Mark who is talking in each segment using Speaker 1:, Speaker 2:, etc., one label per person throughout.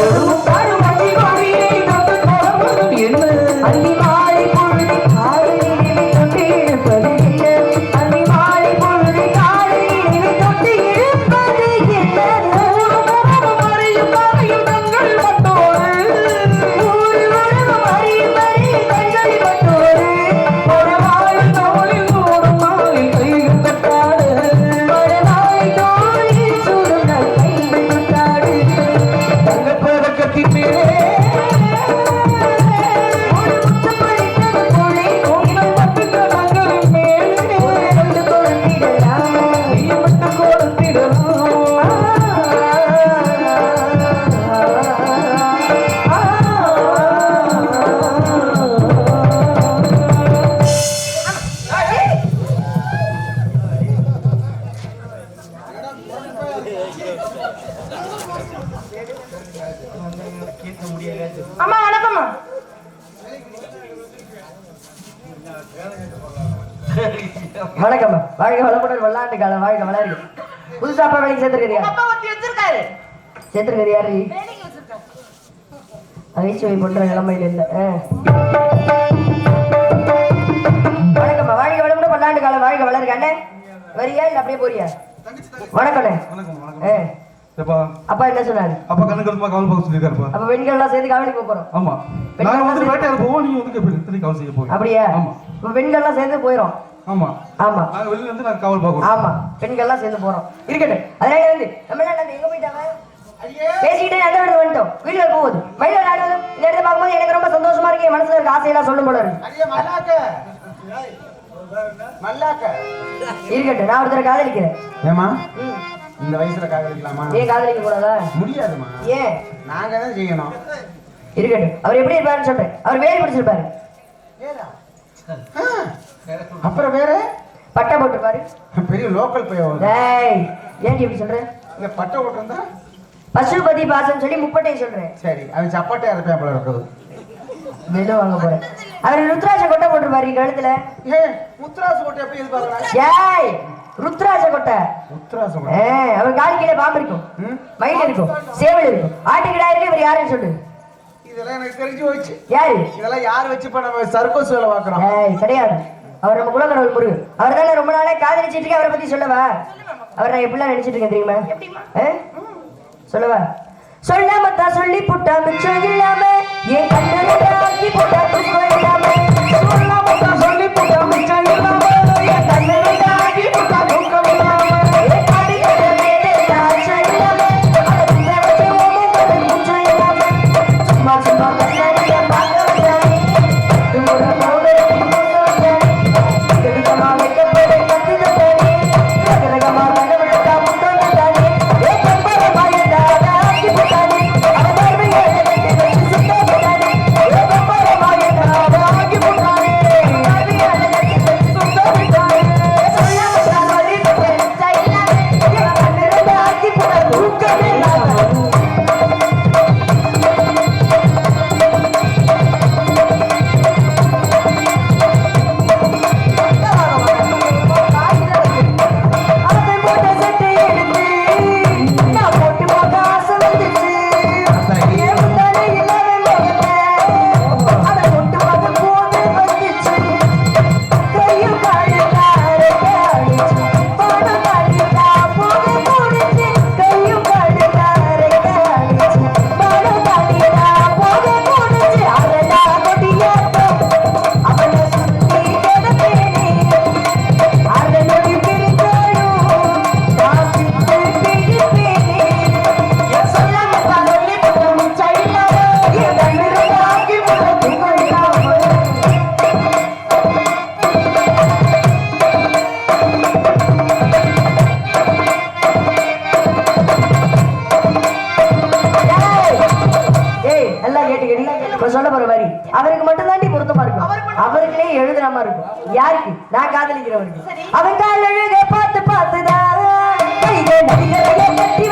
Speaker 1: Oh. வணக்கம். வாழ்க வளமுடன் வெள்ளாண்டு காலம் வாழ்க வளரு புதுசா அப்பா வேலைக்கு சேர்த்துருக்கிறியா
Speaker 2: அப்பா ஒருத்தி வச்சிருக்காரு.
Speaker 1: சேர்த்துருக்கிறியா நகைச்சுவை பண்ற நிலைமையில இல்ல ஆ. வணக்கம்மா. வாழ்க வளமுடன் பல்லாண்டு காலம் வாழ்க வளருங்க அண்ணே வரியா இல்ல அப்படியே போறியா? வணக்கம்
Speaker 3: வணக்கம் வணக்கம். எப்பா?
Speaker 1: அப்பா என்ன சொன்னாரு?
Speaker 3: அப்பா கண்ணு கழுமா கவலை பார்க்க சொல்லியிருக்காருப்பா.
Speaker 1: அப்ப பெண்கள் எல்லாம் சேர்ந்து காவலிக்கு போறோம்.
Speaker 3: ஆமா. நாங்க வந்து வேட்டையாட போவோம். நீங்க வந்து கவலை செய்ய போய்
Speaker 1: அப்படியா?
Speaker 3: ஆமா.
Speaker 1: இப்ப பெண்கள் எல்லாம் சேர்ந்து போயிரும்.
Speaker 3: ஆமா.
Speaker 1: ஆமா.
Speaker 3: நாங்க வெளியில இருந்து நாங்க காவல் பார்க்கறோம்.
Speaker 1: ஆமா. பெண்கள் எல்லாம் சேர்ந்து போறோம். இருக்கட்டும். அதனால வந்து நம்ம எல்லாம் நம்ம எங்க போயிட்டாங்க? பேசிக்கிட்டே நல்ல விட வந்துட்டோம். வீட்டுல போகுது மயில நாடுவதும் இந்த பார்க்கும்போது எனக்கு ரொம்ப சந்தோஷமா இருக்கு. என் மனசுல இருக்க ஆசையெல்லாம் சொல்லும் போல இருக்கு.
Speaker 4: அடியே மல்லாக்க. மல்லாக்க.
Speaker 1: இருக்கட்டும். நான் ஒருத்தர் காதலிக்கிறேன்.
Speaker 4: ஏமா. இந்த வயசுல காதலிக்கலாமா?
Speaker 1: ஏன் காதலிக்க கூடாதா
Speaker 4: முடியாதுமா
Speaker 1: ஏன்?
Speaker 4: நாங்க தான் செய்யணும்.
Speaker 1: இருக்கட்டும். அவர் எப்படி இருப்பாருன்னு சொல்றேன். அவர் வேலை பிடிச்சிருப்பாரு.
Speaker 4: அப்புறம் வேற?
Speaker 1: பட்டை போட்டிருப்பாரு
Speaker 4: பெரிய லோக்கல் பையன்
Speaker 1: டேய் ஏன் இப்படி சொல்ற?
Speaker 4: இந்த பட்டை போட்டிருந்தா
Speaker 1: பசுபதி பாசம் சொல்லி முப்பட்டை சொல்றேன்
Speaker 4: சரி அவன் சப்பாட்டை அரைப்பேன் போல இருக்குது.
Speaker 1: வெளில வாங்க போறேன். அவர் ருத்ராட்ச கொட்டை போட்டிருப்பாரு கழுத்துல.
Speaker 4: ஏ முத்ராசு கொட்டை எப்படி எதிர்பார்க்கறா
Speaker 1: ஏய் ருத்ராட்ச கொட்டை.
Speaker 4: முத்ராசு
Speaker 1: ஏ, அவர் காலு கீழே பாம்பு இருக்கும். மயில் இருக்கும். சேவல் இருக்கும். ஆட்டுக்கிடா இருக்கு இவர் யாருன்னு சொல்லு.
Speaker 4: இதெல்லாம் எனக்கு தெரிஞ்சு போச்சு.
Speaker 1: யாரு?
Speaker 4: இதெல்லாம் யார் வச்சு இப்ப நம்ம சர்க்கஸ் வேலை பார்க்கறோம்?
Speaker 1: ஏய் கிடையாது. அவர் நம்ம குலக்கடவுள் முருகு அவர் தானே ரொம்ப நாளா காதலிச்சிட்டு இருக்க அவரை பத்தி சொல்லவா? அவர் நான் எப்படிலாம் நினைச்சிட்டு இருக்கேன் தெரியுமா? சொல்லவா? சொல்லாம தான் சொல்லி புட்டா மிச்சம் இல்லாம என் கண்ணனை ஆக்கி போட்டா தூக்கம் இல்லாம அவருக்கு மட்டும் தாண்டி பொருத்தமா இருக்கும். அவருக்குனே எழுதுறாம இருக்கும். யாருக்கு? நான் காதலிக்கிறவருக்கு அவன் கால் அழுக பார்த்து பார்த்துதான். கட்டி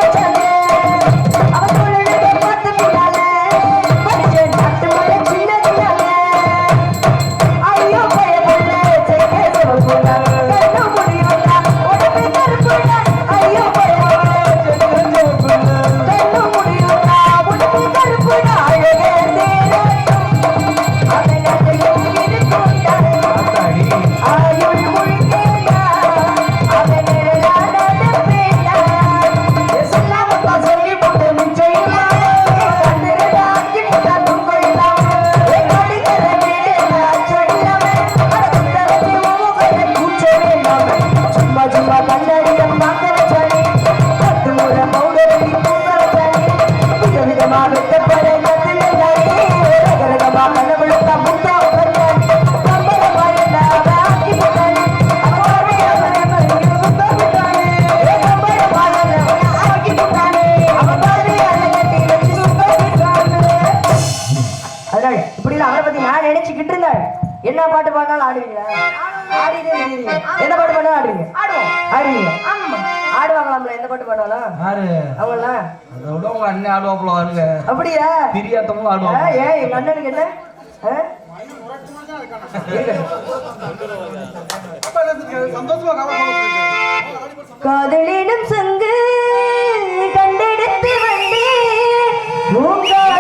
Speaker 1: என்ன பாட்டு பாடினாலும் ஆடுவீங்க? ஆடிட்டே இருக்கீங்க என்ன பாட்டு பாடினாலும் ஆடுவீங்க?
Speaker 2: ஆடுவோம்.
Speaker 1: ஆடுவீங்க.
Speaker 2: ஆமா.
Speaker 1: ஆடுவாங்களாம்ல எந்த பாட்டு பாடுவாலும்
Speaker 5: யாரு?
Speaker 1: அவங்களாம்
Speaker 5: அதை
Speaker 1: அப்படியா? ஏன் எங்க அண்ணனுக்கு என்ன? காதலிடம் சங்கு கண்டெடுத்து வண்டி உங்கள்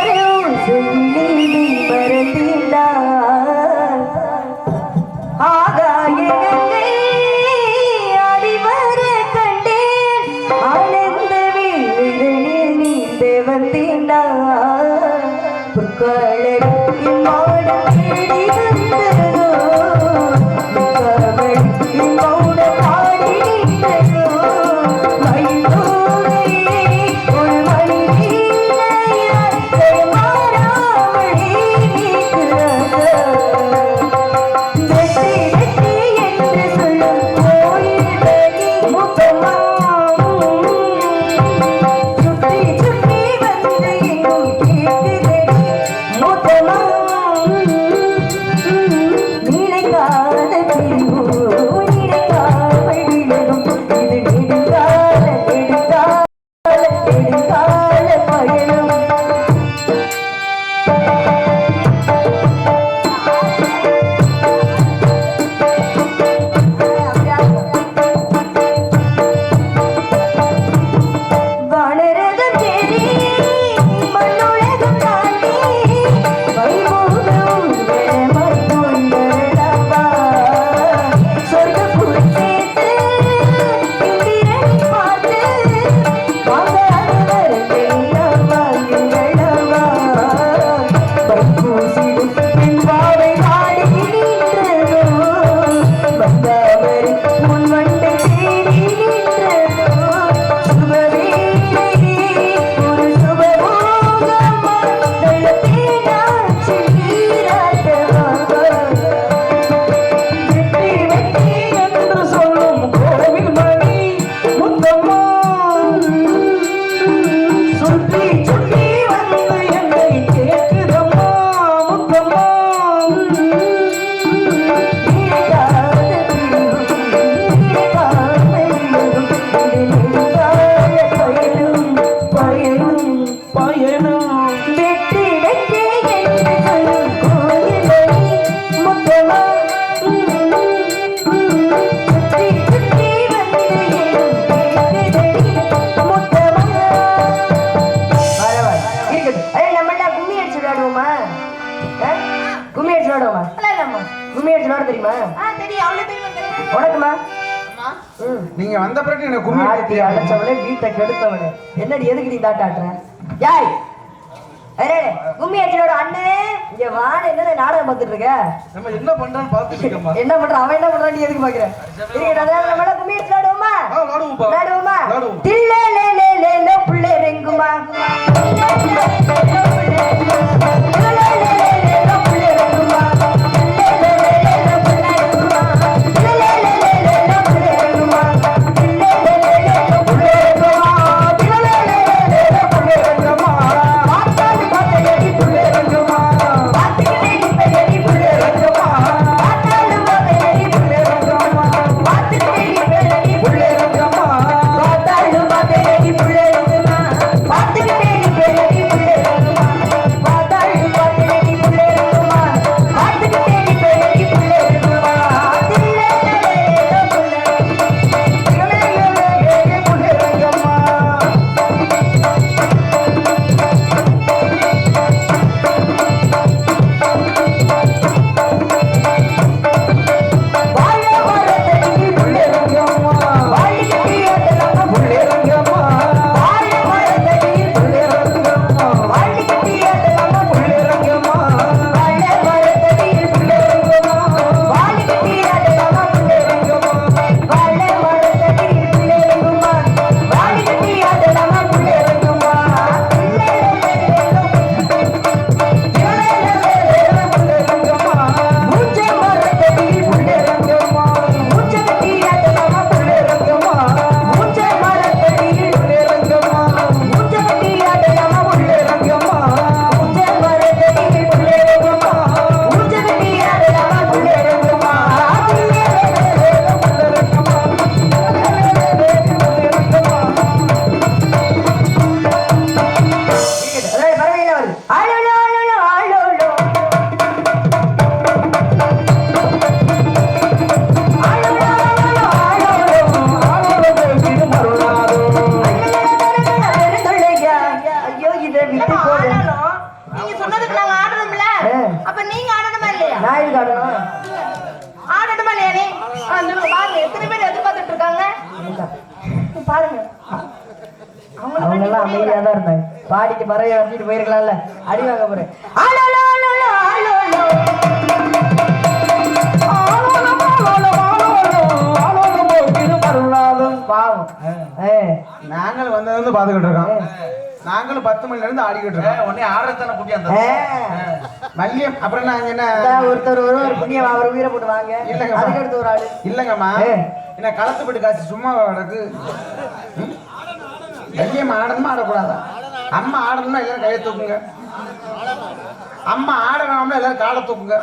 Speaker 1: அப்புறம் என்ன கும்மி ஆர்த்தி வீட்டை கெடுத்தவனே என்னடி எதுக்கு நீ யாய் அரே கும்மி அண்ணே! இங்க வாட என்ன நாடகம் பார்த்துட்டு இருக்க
Speaker 3: என்ன பண்றான்னு
Speaker 1: அவன் என்ன பண்றான் எதுக்கு பாக்குற இருக்கு கும்மி
Speaker 3: அச்சனோடுமா
Speaker 1: விளாடுவோமா
Speaker 3: விளாடுவோமா
Speaker 1: தில்லே லே லே லே புள்ளே ரெங்குமா? பாருங்க. அவங்க எல்லாம் அமைதியா தான் இருந்தாங்க. பாடிட்டு பறவை வச்சுட்டு போயிருக்கலாம்ல. அடி வாங்க போறேன். ஆலோலோ, ஆலோலோ, ஆலோலோ. பாவம் ஏ,
Speaker 4: நாங்களும் வந்தது பாத்துக்கிட்டு இருக்கோம் நாங்களும் பத்து மணில இருந்து ஆடிக்கிட்டு இருக்கோம்.
Speaker 3: உடனே ஆடுறதான குட்டி அந்த.
Speaker 4: மல்லியம் அப்புறம் நாங்க என்ன?
Speaker 1: ஒருத்தர் ஒரு ஒரு புண்ணியம் அவர் உயிரை போட்டு வாங்க.
Speaker 4: இல்லைங்க.
Speaker 1: அதுக்கு அடுத்து ஒரு ஆளு.
Speaker 4: இல்லங்கம்மா. என்ன களத்துப்பட்டு காசு சும்மா கிடக்கு? மல்லியம் ஆடணுமா ஆடக்கூடாதா? அம்மா ஆடணும்னா எல்லாரும் கையை தூக்குங்க. அம்மா ஆடணும்னா எல்லாரும் காலை தூக்குங்க.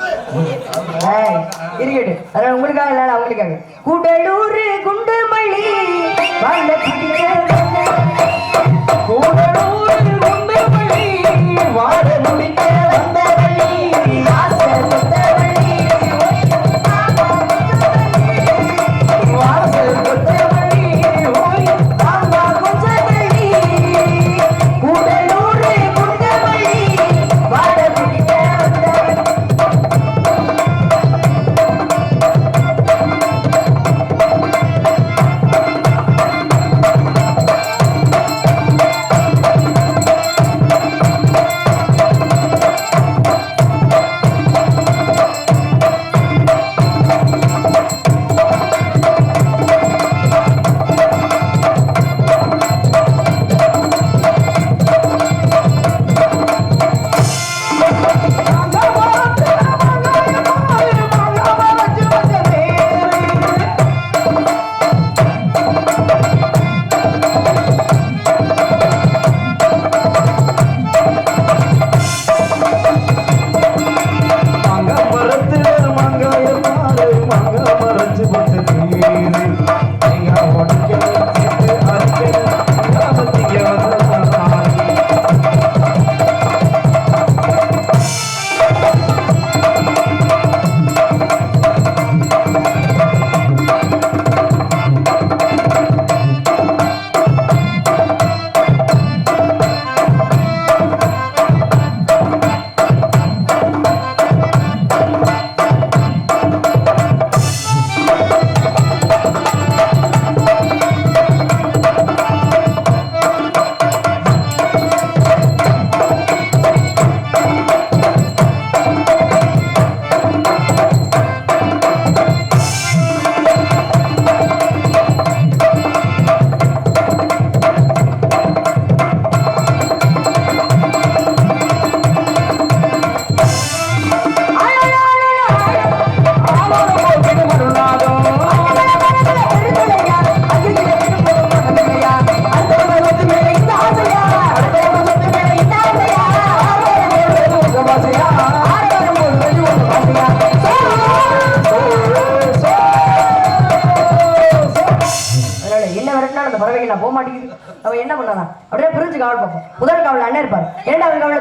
Speaker 1: ஏய், இருக்கட்டும் அதான் உங்களுக்காக இல்ல அவங்களுக்காக. கூடலூர் குண்டுமல்லி வாழ்ந்த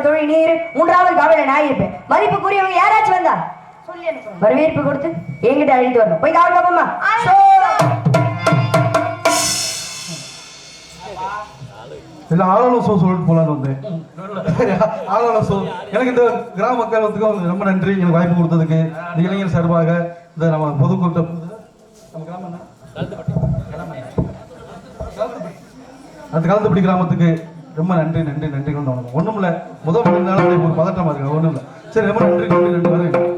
Speaker 1: தொழில் நீர் மூன்றாவது காவல நான் இருப்பேன் மதிப்புக்குரியவங்க யாராச்சும் வந்தா? வரவேற்பு கொடுத்து என்கிட்ட அழைத்து வரணும். போய் காவல் பார்ப்போமா
Speaker 3: இல்ல சோ சொல்லிட்டு போலான்னு வந்தேன். சோ. எனக்கு இந்த கிராம மக்களுக்கும் ரொம்ப நன்றி. எனக்கு வாய்ப்பு கொடுத்ததுக்கு. இந்த இளைஞர் சார்பாக இந்த நம்ம பொதுக்கூட்டம் நம்ம கிராமம்? அந்த கலந்துப்படி கிராமத்துக்கு ரொம்ப நன்றி நன்றி நன்றி கொண்டு வணக்கம் ஒண்ணும் இல்ல. முதல் ஒரு பதட்டமா இருக்கு ஒண்ணும் இல்ல. சரி ரொம்ப நன்றி நன்றி நன்றி.